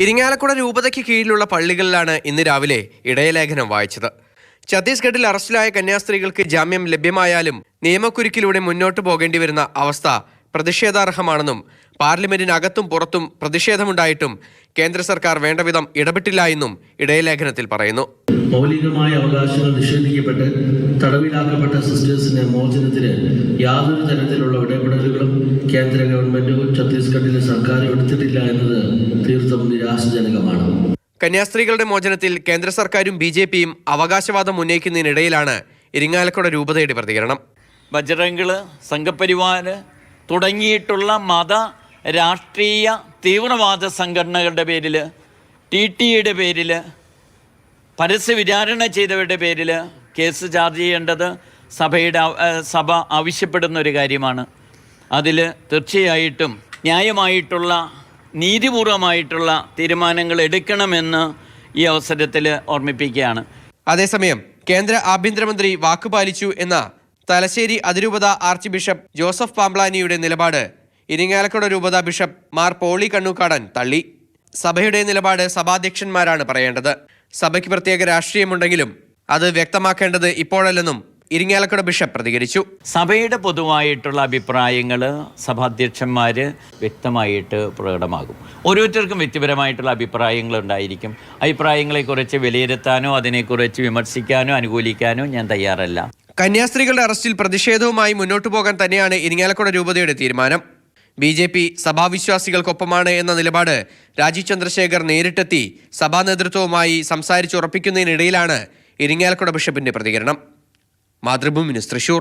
ഇരിങ്ങാലക്കുട രൂപതയ്ക്ക് കീഴിലുള്ള പള്ളികളിലാണ് ഇന്ന് രാവിലെ ഇടയലേഖനം വായിച്ചത്. ഛത്തീസ്ഗഡിൽ അറസ്റ്റിലായ കന്യാസ്ത്രീകൾക്ക് ജാമ്യം ലഭ്യമായാലും നിയമക്കുരുക്കിലൂടെ മുന്നോട്ടു പോകേണ്ടി വരുന്ന അവസ്ഥ പ്രതിഷേധാർഹമാണെന്നും പാർലമെന്റിനകത്തും പുറത്തും പ്രതിഷേധമുണ്ടായിട്ടും കേന്ദ്ര സർക്കാർ വേണ്ടവിധം ഇടപെട്ടില്ല എന്നും ഇടയലേഖനത്തിൽ പറയുന്നു. മൗലികമായ അവകാശങ്ങൾ നിഷേധിക്കപ്പെട്ട് തടവിലാക്കപ്പെട്ട സിസ്റ്റേഴ്സിന്റെ മോചനത്തിന് യാതൊരു തരത്തിലുള്ള ഇടപെടലുകളും കേന്ദ്ര ഗവൺമെന്റോ ഛത്തീസ്ഗഡിലെ സർക്കാരോ എടുത്തിട്ടില്ല എന്നത് തീർത്തും നിരാശജനകമാണ്. കന്യാസ്ത്രീകളുടെ മോചനത്തിൽ കേന്ദ്ര സർക്കാരും ബി ജെ പിയും അവകാശവാദം ഉന്നയിക്കുന്നതിനിടയിലാണ് ഇരിങ്ങാലക്കുട രൂപതയുടെ പ്രതികരണം. ബജറംഗിൾ സംഘപരിവാർ തുടങ്ങിയിട്ടുള്ള മത രാഷ്ട്രീയ തീവ്രവാദ സംഘടനകളുടെ പേരിൽ ടി ടിയുടെ പേരിൽ പരസ്യ വിചാരണ ചെയ്തവരുടെ പേരിൽ കേസ് ചാർജ് ചെയ്യേണ്ടത് സഭയുടെ സഭ ആവശ്യപ്പെടുന്ന ഒരു കാര്യമാണ്. അതിൽ തീർച്ചയായിട്ടും ന്യായമായിട്ടുള്ള നീതിപൂർവമായിട്ടുള്ള തീരുമാനങ്ങൾ എടുക്കണമെന്ന് ഈ അവസരത്തിൽ ഓർമ്മിപ്പിക്കുകയാണ്. അതേസമയം കേന്ദ്ര ആഭ്യന്തരമന്ത്രി വാക്കുപാലിച്ചു എന്ന തലശ്ശേരി അതിരൂപത ആർച്ച് ബിഷപ്പ് ജോസഫ് പാംബ്ലാനിയുടെ നിലപാട്. ഇരിങ്ങാലക്കുട രൂപത ബിഷപ്പ് മാർ പോളി കണ്ണൂക്കാടൻ തള്ളി. സഭയുടെ നിലപാട് സഭാധ്യക്ഷന്മാരാണ് പറയേണ്ടത്. സഭയ്ക്ക് പ്രത്യേക രാഷ്ട്രീയമുണ്ടെങ്കിലും അത് വ്യക്തമാക്കേണ്ടത് ഇപ്പോഴല്ലെന്നും ഇരിങ്ങാലക്കുട ബിഷപ്പ് പ്രതികരിച്ചു. സഭയുടെ പൊതുവായിട്ടുള്ള അഭിപ്രായങ്ങൾ സഭാധ്യക്ഷന്മാർ വ്യക്തമായിട്ട് പ്രകടമാകും. ഓരോരുത്തർക്കും വ്യക്തിപരമായിട്ടുള്ള അഭിപ്രായങ്ങൾ ഉണ്ടായിരിക്കും. അഭിപ്രായങ്ങളെക്കുറിച്ച് വിലയിരുത്താനോ അതിനെക്കുറിച്ച് വിമർശിക്കാനോ അനുകൂലിക്കാനോ ഞാൻ തയ്യാറല്ല. കന്യാസ്ത്രീകളുടെ അറസ്റ്റിൽ പ്രതിഷേധവുമായി മുന്നോട്ടു പോകാൻ തന്നെയാണ് ഇരിങ്ങാലക്കുട രൂപതയുടെ തീരുമാനം. ബി ജെ പി സഭാവിശ്വാസികൾക്കൊപ്പമാണ് എന്ന നിലപാട് രാജീവ് ചന്ദ്രശേഖർ നേരിട്ടെത്തി സഭാ നേതൃത്വവുമായി സംസാരിച്ചുറപ്പിക്കുന്നതിനിടയിലാണ് ഇരിങ്ങാലക്കുട ബിഷപ്പിന്റെ പ്രതികരണം. മാതൃഭൂമി തൃശൂർ.